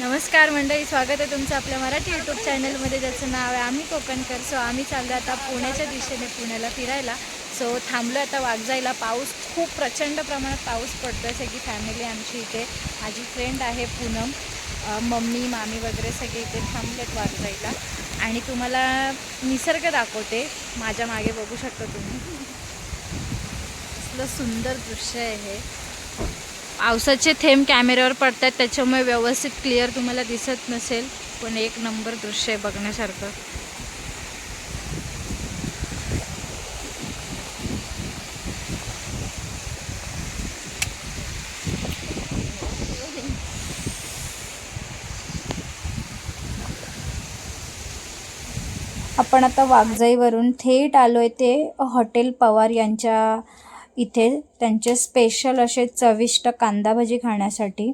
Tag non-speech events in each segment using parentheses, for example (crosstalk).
नमस्कार मंडळी स्वागत आहे तुमचं आपल्या मराठी यूट्यूब चॅनलमध्ये ज्याचं नाव आहे आम्ही कोकणकर. सो आम्ही चाललो आता पुण्याच्या दिशेने पुण्याला फिरायला. सो थांबलो आता वागजायला पाऊस खूप प्रचंड प्रमाणात पाऊस पडतो आहे सगळी फॅमिली आमची इथे. माझी फ्रेंड आहे पूनम. मम्मी मामी वगैरे सगळे इथे थांबलेत वागजायला आणि तुम्हाला निसर्ग दाखवते. माझ्या मागे बघू शकता तुम्ही. असलं सुंदर दृश्य आहे हे. पावसाचे थेंब कॅमेऱ्यावर पडतात त्याच्यामुळे व्यवस्थित क्लिअर तुम्हाला दिसत नसेल. पण एक नंबर दृश्य आहे बघण्यासारखं. आपण आता वागजाईवरून थेट आलो आहे ते हॉटेल पवार यांच्या इथे त्यांचे स्पेशल असे चविष्ट कांदा भजी खाण्यासाठी.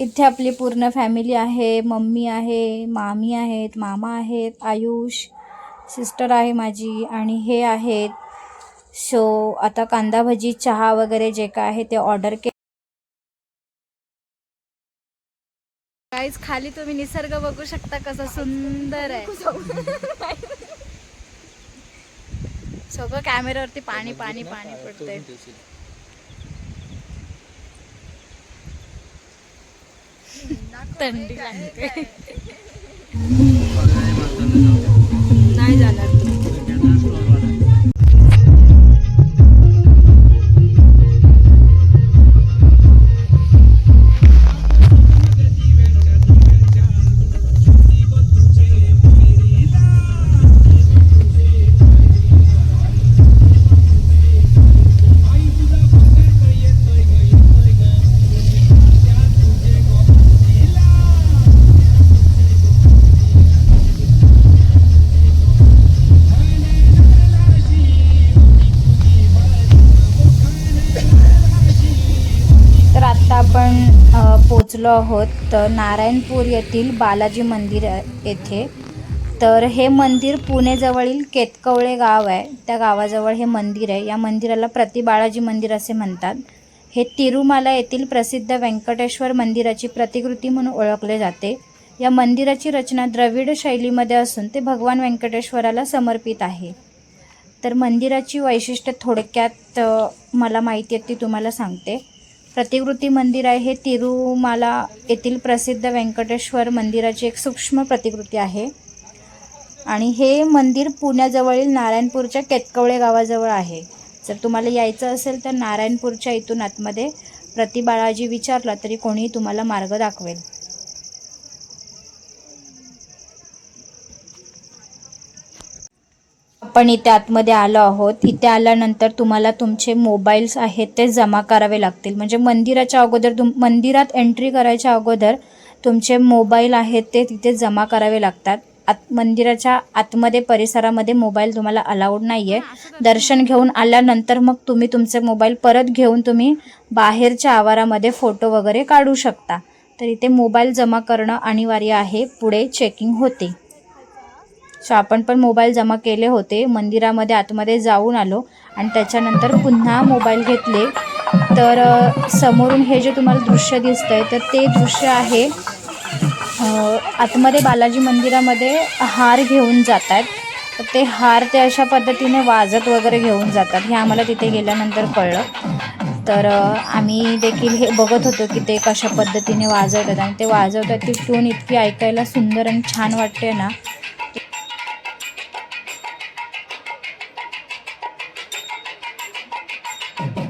इथे आपली पूर्ण फॅमिली आहे मम्मी आहे मामी आहेत मामा आहेत आयुष सिस्टर आहे माझी आणि हे आहेत. सो आता कांदा भजी चहा वगैरे जे काय आहे ते ऑर्डर के काहीच खाली तुम्ही निसर्ग बघू शकता कसा सुंदर आहे. (laughs) सगळं कॅमेऱ्यावरती पाणी पाणी पाणी पडतंय. थंडी लागते. नाही जाणार पोचलो आहोत तर नारायणपूर येथील बालाजी मंदिर येथे. तर हे मंदिर पुणेजवळील केतकवळे गाव आहे. त्या गावाजवळ हे मंदिर आहे. या मंदिराला प्रति बालाजी मंदिर असे म्हणतात. हे तिरुमाला येथील प्रसिद्ध व्यंकटेश्वर मंदिराची प्रतिकृती म्हणून ओळखले जाते. या मंदिराची रचना द्रविड शैलीमध्ये असून ते भगवान व्यंकटेश्वराला समर्पित आहे. तर मंदिराची वैशिष्ट्य थोडक्यात मला माहिती आहे ती तुम्हाला सांगते. प्रतिकृती मंदिर आहे. हे तिरुमाला येथील प्रसिद्ध व्यंकटेश्वर मंदिराची एक सूक्ष्म प्रतिकृती आहे. आणि हे मंदिर पुण्याजवळील नारायणपूरच्या केतकवळे गावाजवळ आहे. जर तुम्हाला यायचं असेल तर नारायणपूरच्या इथून आतमध्ये प्रतिबाळाजी विचारला तरी कोणीही तुम्हाला मार्ग दाखवेल. आपण इथे आतमध्ये आलो आहोत. इथे आल्यानंतर तुम्हाला तुमचे मोबाईल्स आहेत ते जमा करावे लागतील. म्हणजे मंदिराच्या अगोदर तुम मंदिरात एंट्री करायच्या अगोदर तुमचे मोबाईल आहेत ते तिथे जमा करावे लागतात. आत मंदिराच्या आतमध्ये परिसरामध्ये मोबाईल तुम्हाला अलाउड नाही आहे दर्शन घेऊन आल्यानंतर मग तुम्ही तुमचे मोबाईल परत घेऊन तुम्ही बाहेरच्या आवारामध्ये फोटो वगैरे काढू शकता. तर इथे मोबाईल जमा करणं अनिवार्य आहे. पुढे चेकिंग होते. सो आपण पण मोबाईल जमा केले होते. मंदिरामध्ये आतमध्ये जाऊन आलो आणि त्याच्यानंतर पुन्हा मोबाईल घेतले. तर समोरून हे जे तुम्हाला दृश्य दिसतंय तर ते दृश्य आहे आतमध्ये बालाजी मंदिरामध्ये हार घेऊन जात आहेत तर ते हार ते अशा पद्धतीने वाजत वगैरे घेऊन जातात. हे आम्हाला तिथे गेल्यानंतर कळलं. तर आम्ही देखील हे बघत होतो की ते कशा पद्धतीने वाजवतात. आणि ते वाजवतात ती टून इतकी ऐकायला सुंदर आणि छान वाटते ना. Boom, boom.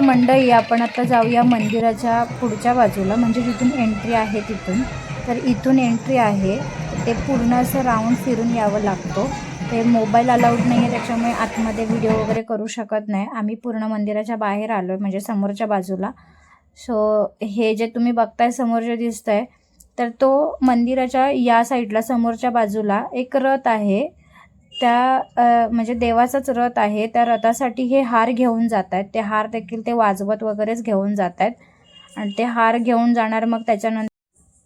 तर मंडळी आपण आता जाऊया मंदिराच्या पुढच्या बाजूला म्हणजे जिथून एंट्री आहे तिथून. तर इथून एंट्री आहे ते पूर्ण असं राऊंड फिरून यावं लागतो. ते मोबाईल अलाउड नाही आहे त्याच्यामुळे आतमध्ये व्हिडिओ वगैरे करू शकत नाही. आम्ही पूर्ण मंदिराच्या बाहेर आलो आहे म्हणजे समोरच्या बाजूला. सो हे जे तुम्ही बघताय समोर जे दिसतंय तर तो मंदिराच्या या साईडला समोरच्या बाजूला एक रथ आहे. त्या म्हणजे देवाचाच रथ आहे त्या रथासाठी हे हार घेऊन जात आहेत ते हार देखील ते वाजवत वगैरेच घेऊन जात आहेत आणि ते हार घेऊन जाणार मग त्याच्यानंतर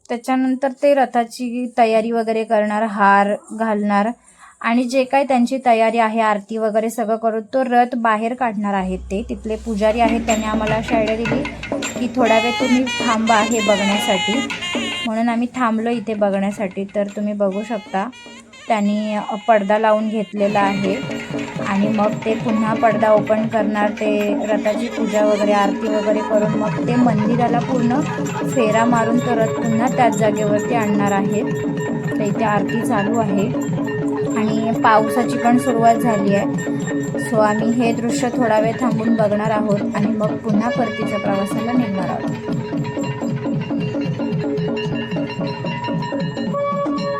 त्याच्यानंतर ते रथाची तयारी वगैरे करणार हार घालणार. आणि जे काही त्यांची तयारी आहे आरती वगैरे सगळं करून तो रथ बाहेर काढणार आहेत ते. तिथले पुजारी आहेत त्यांनी आम्हाला अशी आयडिया दिली की थोडा वेळ तुम्ही थांबा हे बघण्यासाठी. म्हणून आम्ही थांबलो इथे बघण्यासाठी तर तुम्ही बघू शकता. त्यांनी पडदा लावून घेतलेला आहे. आणि मग ते पुन्हा पडदा ओपन करणार ते रथाची पूजा वगैरे आरती वगैरे करून मग ते मंदिराला पूर्ण फेरा मारून तो रथ पुन्हा त्याच जागेवरती आणणार आहेत. तर इथे आरती चालू आहे. आणि पावसाची पण सुरुवात झाली आहे. सो आम्ही हे दृश्य थोडा वेळ थांबून बघणार आहोत आणि मग पुन्हा परतीच्या प्रवासाला निघणार आहोत.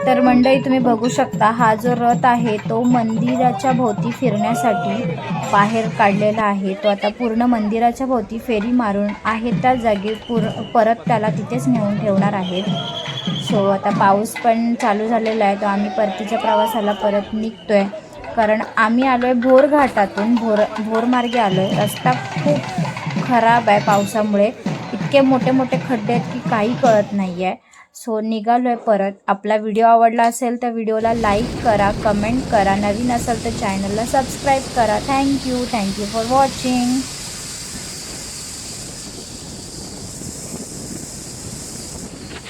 तर मंडळी तुम्ही बघू शकता हा जो रथ आहे तो मंदिराच्या भोवती फिरण्यासाठी बाहेर काढलेला आहे. तो आता पूर्ण मंदिराच्या भोवती फेरी मारून आहे. त्या जागी पूर परत त्याला तिथेच नेऊन ठेवणार आहेत सो आता पाऊस पण चालू झालेला आहे. तर आम्ही परतीच्या प्रवासाला परत निघतो आहे कारण आम्ही आलो आहे भोर घाटातून भोर भोरमार्गे आलो आहे रस्ता खूप खराब आहे पावसामुळे. इतके मोठे मोठे खड्डे आहेत की काही कळत नाही आहे सो निघालो आहे परत. आपला व्हिडिओ आवडला असेल तर व्हिडिओला लाईक करा कमेंट करा. नवीन असेल तर चॅनलला सबस्क्राईब करा. Thank you thank you for watching